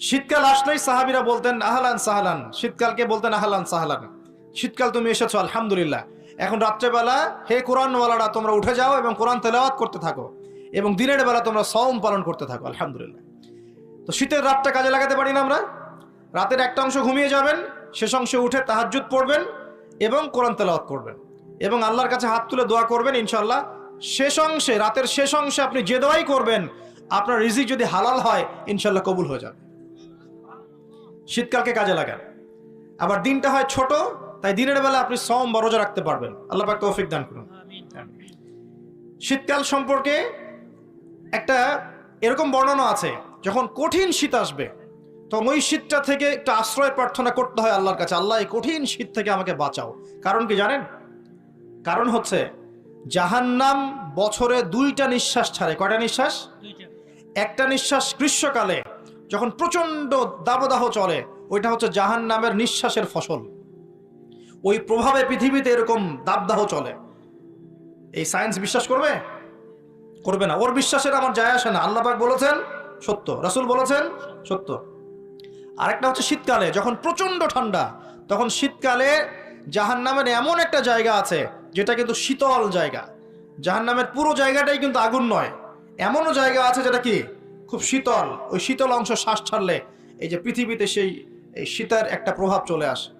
শীতকাল আসলেই সাহাবিরা বলতেন, আহলান সাহালান। শীতকালকে বলতেন, আহলান সাহালান। শীতকাল তুমি এসেছ, আলহামদুলিল্লাহ। এখন রাত্রেবেলা, হে কোরআনওয়ালারা, তোমরা উঠে যাও এবং কোরআন তেলাওয়াত করতে থাকো এবং দিনের বেলা তোমরা সওম পালন করতে থাকো, আলহামদুলিল্লাহ। তো শীতের রাতটা কাজে লাগাতে পারি না আমরা। রাতের একটা অংশ ঘুমিয়ে যাবেন, শেষ অংশে উঠে তাহাজ্জুদ পড়বেন এবং কোরআন তেলাওয়াত করবেন এবং আল্লাহর কাছে হাত তুলে দোয়া করবেন ইনশাল্লাহ শেষ অংশে, রাতের শেষ অংশে আপনি যে দোয়াই করবেন, আপনার রিজিক যদি হালাল হয় ইনশাল্লাহ কবুল হয়ে যাবে। শীতকালকে কাজে লাগান। আবার দিনটা হয় ছোট তাই দিনের বেলা আপনি সম বা রোজা রাখতে পারবেন। আল্লাহ পাক তৌফিক দান করুন। শীতকাল সম্পর্কে একটা এরকম বর্ণনা আছে যখন কঠিন শীত আসবে তখন ওই শীতটা থেকে একটা আশ্রয় প্রার্থনা করতে হয় আল্লাহর কাছে আল্লাহ এই কঠিন শীত থেকে আমাকে বাঁচাও। কারণ কি জানেন? কারণ হচ্ছে জাহান্নাম বছরে দুইটা নিঃশ্বাস ছাড়ে। কয়টা নিঃশ্বাস? একটা নিঃশ্বাস গ্রীষ্মকালে যখন প্রচণ্ড দাবদাহ চলে, ওইটা হচ্ছে জাহান নামের নিঃশ্বাসের ফসল। ওই প্রভাবে পৃথিবীতে এরকম দাবদাহ চলে। এই সায়েন্স বিশ্বাস করবে? করবে না। ওর বিশ্বাসের আমার যায় আসে না। আল্লাহ পাক বলেছেন, সত্য। রাসুল বলেছেন, সত্য। আরেকটা হচ্ছে শীতকালে। যখন প্রচণ্ড ঠান্ডা, তখন শীতকালে জাহান নামের এমন একটা জায়গা আছে, যেটা কিন্তু শীতল জায়গা। জাহান নামের পুরো জায়গাটাই কিন্তু আগুন নয়। এমনও জায়গা আছে যেটা কি? খুব শীতল, ওই শীতল অংশ শ্বাস ছাড়লে এই যে পৃথিবীতে সেই, এই শীতের একটা প্রভাব চলে আসে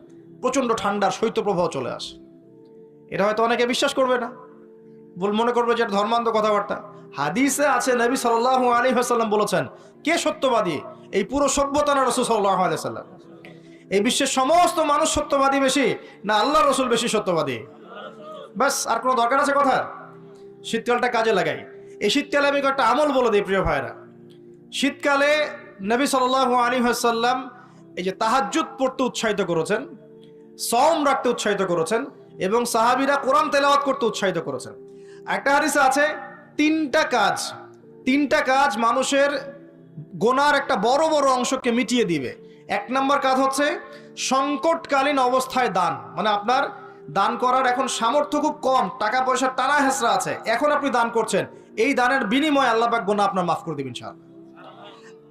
প্রচণ্ড ঠান্ডার শৈত্যপ্রবাহ চলে আসে। এটা হয়তো অনেকে বিশ্বাস করবে না, বল মনে করবে যে এটা ধর্মান্ধ কথাবার্তা। হাদিসে আছে, নবী সাল্লাহ আলী হাসাল্লাম বলেছেন, কে সত্যবাদী? এই পুরো সভ্যতা না রসুল সাল্লাহ আলি সাল্লাম এই বিশ্বের সমস্ত মানুষ সত্যবাদী বেশি, না আল্লাহ রসুল বেশি সত্যবাদী? ব্যাস আর কোনো দরকার আছে কথা শীতকালটা কাজে লাগাই। এই শীতকালে আমি কয়েকটা আমল বলে দিই, প্রিয় ভাইরা শীতকালে নবী সাল্লাহ আলী হাসাল্লাম এই যে তাহাজ্জুদ পড়তে উৎসাহিত করেছেন সম রাখতে উৎসাহিত করেছেন এবং সাহাবিরা কোরআন তেলাওয়াত করতে উৎসাহিত করেছেন। একটা হাদিসে আছে, তিনটা কাজ তিনটা কাজ মানুষের গোনার একটা বড় বড় অংশকে মিটিয়ে দিবে। এক নম্বর কাজ হচ্ছে সংকটকালীন অবস্থায় দান। মানে আপনার দান করার এখন সামর্থ্য খুব কম, টাকা পয়সার টানা হেসরা আছে। এখন আপনি দান করছেন, এই দানের বিনিময়ে আল্লাহ পাক গোনা আপনার মাফ করে দিবেন ইনশাআল্লাহ।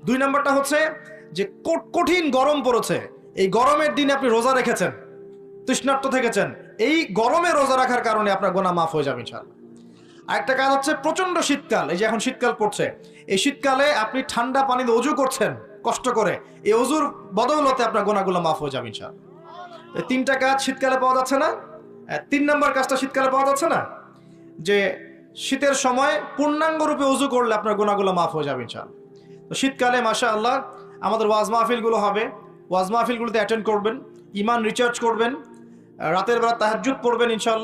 দুই নম্বরটা হচ্ছে যে কঠিন গরম পড়েছে। এই গরমের দিনে আপনি রোজা রেখেছেন, তৃষ্ণার্ত থেকেছেন। এই গরমে রোজা রাখার কারণে আপনার গোনা মাফ হয়ে যাবে ইনশাআল্লাহ। আরেকটা কাজ হচ্ছে প্রচণ্ড শীতকাল, এই যে এখন শীতকাল পড়ছে। এই শীতকালে আপনি ঠান্ডা পানিতে অজু করছেন, কষ্ট করে, এই অজুর বদৌলতে আপনার গোনাগুলো মাফ হয়ে যাবে ইনশাআল্লাহ। এই তিনটা কাজ শীতকালে পাওয়া যাচ্ছে না। তিন নম্বর কাজটা শীতকালে পাওয়া যাচ্ছে না? যে শীতের সময় পূর্ণাঙ্গ রূপে উজু করলে আপনার গোনাগুলো মাফ হয়ে যাবে ইনশাআল্লাহ। তো শীতকালে মাসা আল্লাহ আমাদের ওয়াজ মাহফিলগুলো হবে। ওয়াজ মাহফিলগুলোতে অ্যাটেন্ড করবেন ইমান রিচার্জ করবেন, রাতের বেলা তাহাজুদ পড়বেন, ইনশাআল্লাহ।